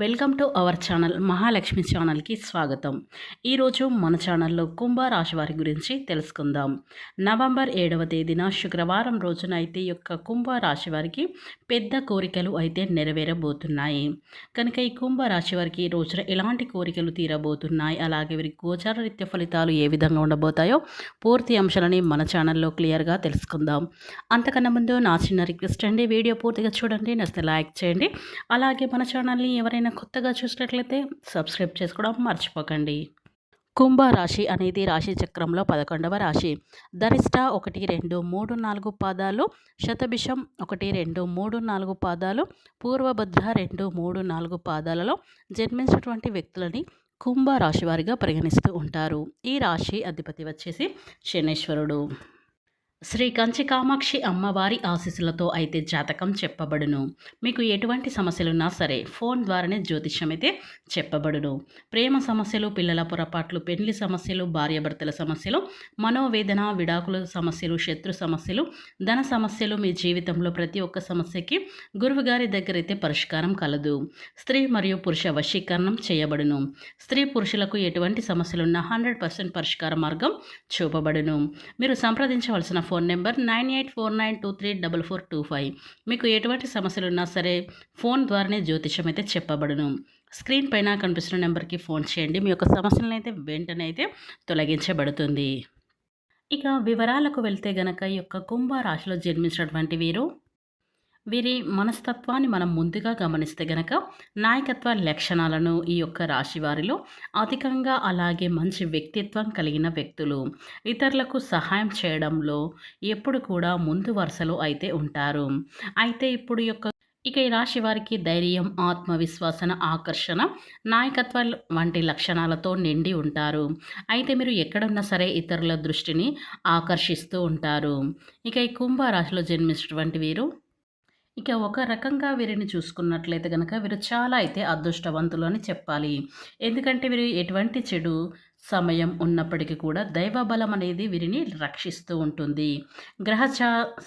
Welcome to our channel Mahalakshmi ఛానల్కి స్వాగతం. ఈరోజు మన ఛానల్లో కుంభరాశి వారి గురించి తెలుసుకుందాం. నవంబర్ ఏడవ తేదీన శుక్రవారం రోజున అయితే యొక్క కుంభరాశి వారికి పెద్ద కోరికలు అయితే నెరవేరబోతున్నాయి. కనుక ఈ కుంభరాశి వారికి ఈ రోజున ఎలాంటి కోరికలు తీరబోతున్నాయి? అలాగే వీరి గోచార రీత్య ఫలితాలు ఏ విధంగా ఉండబోతాయో పూర్తి అంశాలని మన ఛానల్లో క్లియర్గా తెలుసుకుందాం. అంతకన్నా ముందు నా చిన్న రిక్వెస్ట్ అండి వీడియో పూర్తిగా చూడండి నచ్చితే లైక్ చేయండి. అలాగే మన ఛానల్ని ఎవరైనా కొత్తగా చూసినట్లయితే సబ్స్క్రైబ్ చేసుకోవడం మర్చిపోకండి. కుంభరాశి అనేది రాశి చక్రంలో పదకొండవ రాశి. ధరిష్ట ఒకటి రెండు మూడు నాలుగు పాదాలు శతభిషం ఒకటి రెండు మూడు నాలుగు పాదాలు పూర్వభద్ర రెండు మూడు నాలుగు పాదాలలో జన్మించినటువంటి వ్యక్తులని కుంభరాశి వారిగా పరిగణిస్తూ ఉంటారు. ఈ రాశి అధిపతి వచ్చేసి శనేశ్వరుడు. శ్రీ కంచి కామాక్షి అమ్మవారి ఆశీస్సులతో అయితే జాతకం చెప్పబడును. మీకు ఎటువంటి సమస్యలున్నా సరే ఫోన్ ద్వారానే జ్యోతిష్యం అయితే చెప్పబడును. ప్రేమ సమస్యలు పిల్లల పొరపాట్లు పెళ్ళి సమస్యలు భార్యాభర్తల సమస్యలు మనోవేదన విడాకుల సమస్యలు శత్రు సమస్యలు ధన సమస్యలు మీ జీవితంలో ప్రతి ఒక్క సమస్యకి గురువుగారి దగ్గర అయితే పరిష్కారం కలదు. స్త్రీ మరియు పురుష వశీకరణం చేయబడును. స్త్రీ పురుషులకు ఎటువంటి సమస్యలున్నా హండ్రెడ్ పర్సెంట్ పరిష్కార మార్గం చూపబడును. మీరు సంప్రదించవలసిన phone number nine eight four nine two three double four two five. మీకు ఎటువంటి సమస్యలు ఉన్నా సరే ఫోన్ ద్వారానే జ్యోతిషం అయితే చెప్పబడును. స్క్రీన్ పైన కనిపిస్తున్న నెంబర్కి ఫోన్ చేయండి. మీ యొక్క సమస్యలను అయితే వెంటనే అయితే తొలగించబడుతుంది. ఇక వివరాలకు వెళ్తే గనక ఈ యొక్క కుంభరాశిలో జన్మించినటువంటి వీరు వీరి మనస్తత్వాన్ని మనం ముందుగా గమనిస్తే గనక నాయకత్వ లక్షణాలను ఈ యొక్క రాశి వారిలో అధికంగా అలాగే మంచి వ్యక్తిత్వం కలిగిన వ్యక్తులు ఇతరులకు సహాయం చేయడంలో ఎప్పుడు కూడా ముందు వరుసలో అయితే ఉంటారు. అయితే ఇప్పుడు యొక్క ఇక ఈ రాశి వారికి ధైర్యం ఆత్మవిశ్వాసన ఆకర్షణ నాయకత్వ వంటి లక్షణాలతో నిండి ఉంటారు. అయితే మీరు ఎక్కడున్నా సరే ఇతరుల దృష్టిని ఆకర్షిస్తూ ఉంటారు. ఇక ఈ కుంభరాశిలో జన్మించినటువంటి వీరు ఇక ఒక రకంగా వీరిని చూసుకున్నట్లయితే కనుక వీరు చాలా అయితే అదృష్టవంతులు అని చెప్పాలి. ఎందుకంటే వీరు ఎటువంటి చెడు సమయం ఉన్నప్పటికీ కూడా దైవ బలం అనేది వీరిని రక్షిస్తూ ఉంటుంది. గ్రహ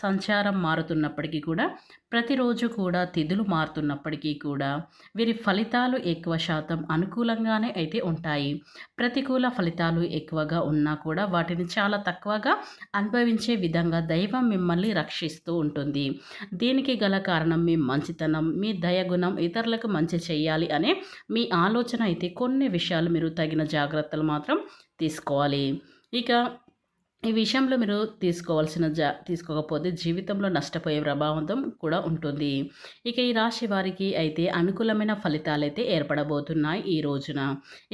సంచారం మారుతున్నప్పటికీ కూడా ప్రతిరోజు కూడా తిథులు మారుతున్నప్పటికీ కూడా వీరి ఫలితాలు ఎక్కువ శాతం అనుకూలంగానే అయితే ఉంటాయి. ప్రతికూల ఫలితాలు ఎక్కువగా ఉన్నా కూడా వాటిని చాలా తక్కువగా అనుభవించే విధంగా దైవం మిమ్మల్ని రక్షిస్తూ ఉంటుంది. దీనికి గల కారణం మీ మంచితనం మీ దయగుణం ఇతరులకు మంచి చేయాలి అనే మీ ఆలోచన అయితే కొన్ని విషయాలు మీరు తగిన జాగ్రత్తలు మాత్రం మాత్రం తీసుకోవాలి. ఇక ఈ విషయంలో మీరు తీసుకోవాల్సిన జా తీసుకోకపోతే జీవితంలో నష్టపోయే ప్రభావం కూడా ఉంటుంది. ఇక ఈ రాశి వారికి అయితే అనుకూలమైన ఫలితాలు అయితే ఏర్పడబోతున్నాయి ఈ రోజున.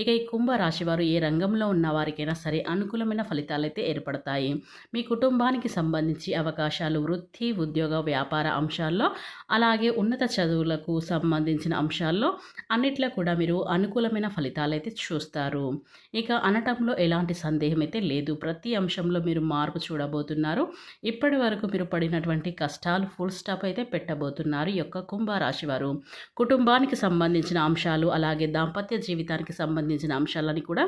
ఇక ఈ కుంభ రాశి వారు ఏ రంగంలో ఉన్న వారికైనా సరే అనుకూలమైన ఫలితాలు అయితే ఏర్పడతాయి. మీ కుటుంబానికి సంబంధించి అవకాశాలు వృత్తి ఉద్యోగ వ్యాపార అంశాల్లో అలాగే ఉన్నత చదువులకు సంబంధించిన అంశాల్లో అన్నిట్లో కూడా మీరు అనుకూలమైన ఫలితాలు అయితే చూస్తారు. ఇక అనటంలో ఎలాంటి సందేహం అయితే లేదు. ప్రతి అంశంలో మీరు మార్పు చూడబోతున్నారు. ఇప్పటి వరకు మీరు పడినటువంటి కష్టాలు ఫుల్ స్టాప్ అయితే పెట్టబోతున్నారు ఈ యొక్క కుంభరాశి వారు. కుటుంబానికి సంబంధించిన అంశాలు అలాగే దాంపత్య జీవితానికి సంబంధించిన అంశాలని కూడా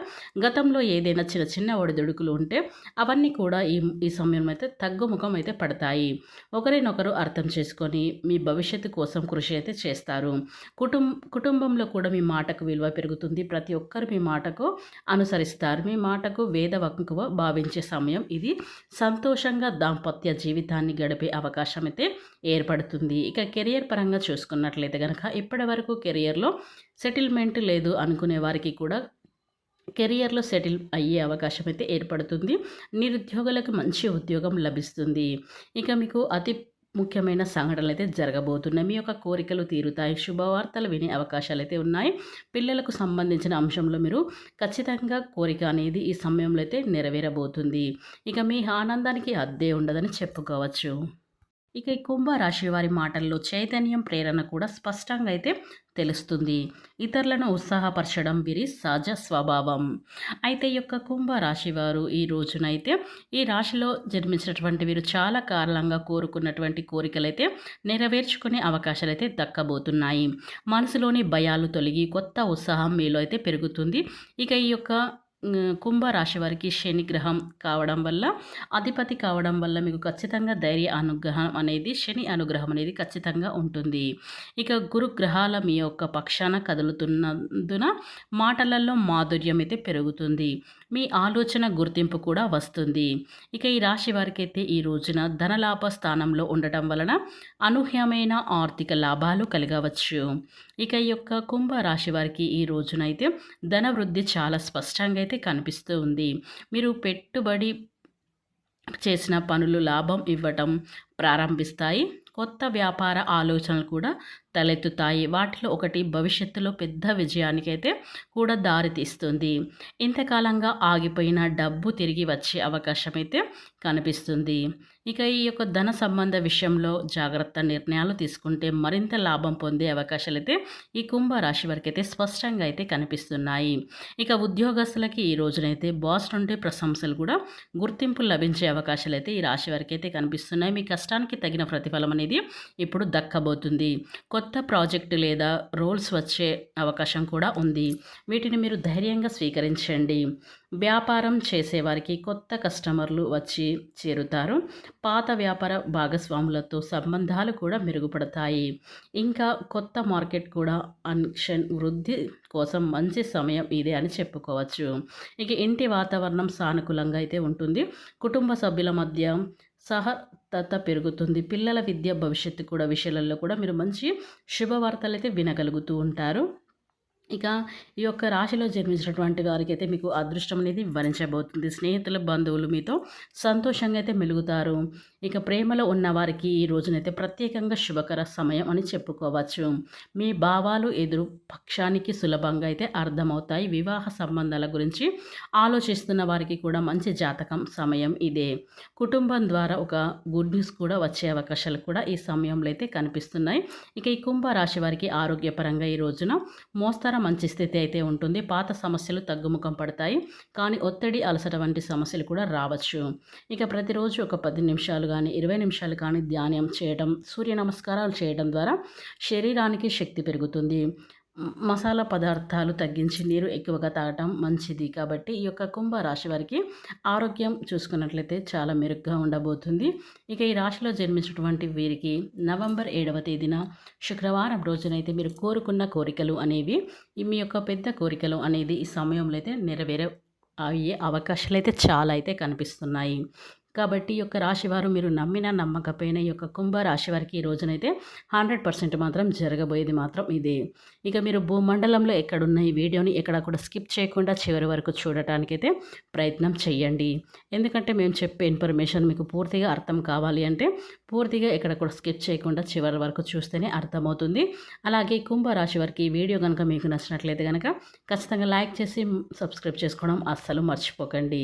గతంలో ఏదైనా చిన్న చిన్న ఒడిదుడుకులు ఉంటే అవన్నీ కూడా ఈ ఈ సమయం అయితే తగ్గుముఖం అయితే పడతాయి. ఒకరినొకరు అర్థం చేసుకొని మీ భవిష్యత్తు కోసం కృషి అయితే చేస్తారు. కుటుంబ కుటుంబంలో కూడా మీ మాటకు విలువ పెరుగుతుంది. ప్రతి ఒక్కరు మీ మాటకు అనుసరిస్తారు. మీ మాటకు వేదవక్కువ భావించే సమయం ఇది. సంతోషంగా దాంపత్య జీవితాన్ని గడిపే అవకాశం అయితే ఏర్పడుతుంది. ఇక కెరియర్ పరంగా చూసుకున్నట్లయితే కనుక ఇప్పటి వరకు కెరియర్లో సెటిల్మెంట్ లేదు అనుకునే వారికి కూడా కెరియర్లో సెటిల్ అయ్యే అవకాశం అయితే ఏర్పడుతుంది. నిరుద్యోగులకు మంచి ఉద్యోగం లభిస్తుంది. ఇక మీకు అతి ముఖ్యమైన సంఘటనలు అయితే జరగబోతున్నాయి. మీ యొక్క కోరికలు తీరుతాయి. శుభవార్తలు వినే అవకాశాలు అయితే ఉన్నాయి. పిల్లలకు సంబంధించిన అంశంలో మీరు ఖచ్చితంగా కోరిక అనేది ఈ సమయంలో అయితే నెరవేరబోతుంది. ఇక మీ ఆనందానికి అద్దే ఉండదని చెప్పుకోవచ్చు. ఇక ఈ కుంభరాశి వారి మాటల్లో చైతన్యం ప్రేరణ కూడా స్పష్టంగా అయితే తెలుస్తుంది. ఇతరులను ఉత్సాహపరచడం వీరి సహజ స్వభావం. అయితే ఈ యొక్క కుంభరాశి వారు ఈ రోజునైతే ఈ రాశిలో జన్మించినటువంటి వీరు చాలా కారణంగా కోరుకున్నటువంటి కోరికలైతే నెరవేర్చుకునే అవకాశాలు అయితే దక్కబోతున్నాయి. మనసులోని భయాలు తొలగి కొత్త ఉత్సాహం మీలో అయితే పెరుగుతుంది. ఇక ఈ యొక్క కుంభరాశి వారికి శనిగ్రహం కావడం వల్ల అధిపతి కావడం వల్ల మీకు ఖచ్చితంగా ధైర్య అనుగ్రహం అనేది శని అనుగ్రహం అనేది ఖచ్చితంగా ఉంటుంది. ఇక గురు గ్రహాల మీ యొక్క పక్షాన కదులుతున్నందున మాటలలో మాధుర్యం అయితే పెరుగుతుంది. మీ ఆలోచన గుర్తింపు కూడా వస్తుంది. ఇక ఈ రాశి వారికి అయితే ఈ రోజున ధనలాభ స్థానంలో ఉండటం వలన అనూహ్యమైన ఆర్థిక లాభాలు కలగవచ్చు. ఇక ఈ యొక్క కుంభ రాశి వారికి ఈ రోజునైతే ధన వృద్ధి చాలా స్పష్టంగా అయితే కనిపిస్తూ ఉంది. మీరు పెట్టుబడి చేసిన పనులు లాభం ఇవ్వటం ప్రారంభిస్తాయి. కొత్త వ్యాపార ఆలోచనలు కూడా తలెత్తుతాయి. వాటిలో ఒకటి భవిష్యత్తులో పెద్ద విజయానికైతే కూడా దారితీస్తుంది. ఇంతకాలంగా ఆగిపోయిన డబ్బు తిరిగి వచ్చే అవకాశం అయితే కనిపిస్తుంది. ఇక ఈ యొక్క ధన సంబంధ విషయంలో జాగ్రత్త నిర్ణయాలు తీసుకుంటే మరింత లాభం పొందే అవకాశాలు అయితే ఈ కుంభ రాశి అయితే స్పష్టంగా అయితే కనిపిస్తున్నాయి. ఇక ఉద్యోగస్తులకి ఈ రోజునైతే బాస్ నుండి ప్రశంసలు కూడా గుర్తింపు లభించే అవకాశాలు అయితే ఈ రాశి వరకు అయితే కనిపిస్తున్నాయి. మీ కష్టానికి తగిన ప్రతిఫలం అనేది ఇప్పుడు దక్కబోతుంది. కొత్త కొత్త ప్రాజెక్టు లేదా రోల్స్ వచ్చే అవకాశం కూడా ఉంది. వీటిని మీరు ధైర్యంగా స్వీకరించండి. వ్యాపారం చేసేవారికి కొత్త కస్టమర్లు వచ్చి చేరుతారు. పాత వ్యాపార భాగస్వాములతో సంబంధాలు కూడా మెరుగుపడతాయి. ఇంకా కొత్త మార్కెట్ కూడా అన్షన్ వృద్ధి కోసం మంచి సమయం ఇదే అని చెప్పుకోవచ్చు. ఇక ఇంటి వాతావరణం సానుకూలంగా అయితే ఉంటుంది. కుటుంబ సభ్యుల మధ్య సహతత పెరుగుతుంది. పిల్లల విద్య భవిష్యత్తు కూడా విషయాలలో కూడా మీరు మంచి శుభవార్తలు అయితే వినగలుగుతూ ఉంటారు. ఇక ఈ యొక్క రాశిలో జన్మించినటువంటి వారికి అయితే మీకు అదృష్టం అనేది వరించబోతుంది. స్నేహితుల బంధువులు మీతో సంతోషంగా అయితే మెలుగుతారు. ఇక ప్రేమలో ఉన్న వారికి ఈ రోజునైతే ప్రత్యేకంగా శుభకర సమయం అని చెప్పుకోవచ్చు. మీ భావాలు ఎదురు పక్షానికి సులభంగా అయితే అర్థమవుతాయి. వివాహ సంబంధాల గురించి ఆలోచిస్తున్న వారికి కూడా మంచి జాతకం సమయం ఇదే. కుటుంబం ద్వారా ఒక గుడ్ న్యూస్ కూడా వచ్చే అవకాశాలు కూడా ఈ సమయంలో అయితే కనిపిస్తున్నాయి. ఇక ఈ కుంభ రాశి వారికి ఆరోగ్యపరంగా ఈ రోజున మోస్తరు మంచి స్థితి అయితే ఉంటుంది. పాత సమస్యలు తగ్గుముఖం పడతాయి. కానీ ఒత్తిడి అలసట వంటి సమస్యలు కూడా రావచ్చు. ఇక ప్రతిరోజు ఒక పది నిమిషాలు కానీ ఇరవై నిమిషాలు కానీ ధ్యానం చేయడం సూర్య నమస్కారాలు చేయడం ద్వారా శరీరానికి శక్తి పెరుగుతుంది. మసాలా పదార్థాలు తగ్గించి నీరు ఎక్కువగా తాగటం మంచిది. కాబట్టి ఈ యొక్క కుంభ రాశి వారికి ఆరోగ్యం చూసుకున్నట్లయితే చాలా మెరుగ్గా ఉండబోతుంది. ఇక ఈ రాశిలో జన్మించినటువంటి వీరికి నవంబర్ ఏడవ తేదీన శుక్రవారం రోజునైతే మీరు కోరుకున్న కోరికలు అనేవి మీ యొక్క పెద్ద కోరికలు అనేది ఈ సమయంలో అయితే నెరవేరే అయ్యే అవకాశాలు అయితే చాలా అయితే కనిపిస్తున్నాయి. కాబట్టి ఈ యొక్క రాశివారు మీరు నమ్మిన నమ్మకపోయిన ఈ యొక్క కుంభ రాశి వారికి ఈ రోజునైతే హండ్రెడ్ పర్సెంట్ మాత్రం జరగబోయేది మాత్రం ఇదే. ఇక మీరు భూమండలంలో ఎక్కడున్న ఈ వీడియోని ఎక్కడ కూడా స్కిప్ చేయకుండా చివరి వరకు చూడటానికైతే ప్రయత్నం చేయండి ఎందుకంటే మేము చెప్పే ఇన్ఫర్మేషన్ మీకు పూర్తిగా అర్థం కావాలి అంటే పూర్తిగా ఎక్కడ కూడా స్కిప్ చేయకుండా చివరి వరకు చూస్తేనే అర్థమవుతుంది. అలాగే కుంభ రాశి వారికి ఈ వీడియో కనుక మీకు నచ్చినట్లయితే కనుక ఖచ్చితంగా లైక్ చేసి సబ్స్క్రైబ్ చేసుకోవడం అస్సలు మర్చిపోకండి.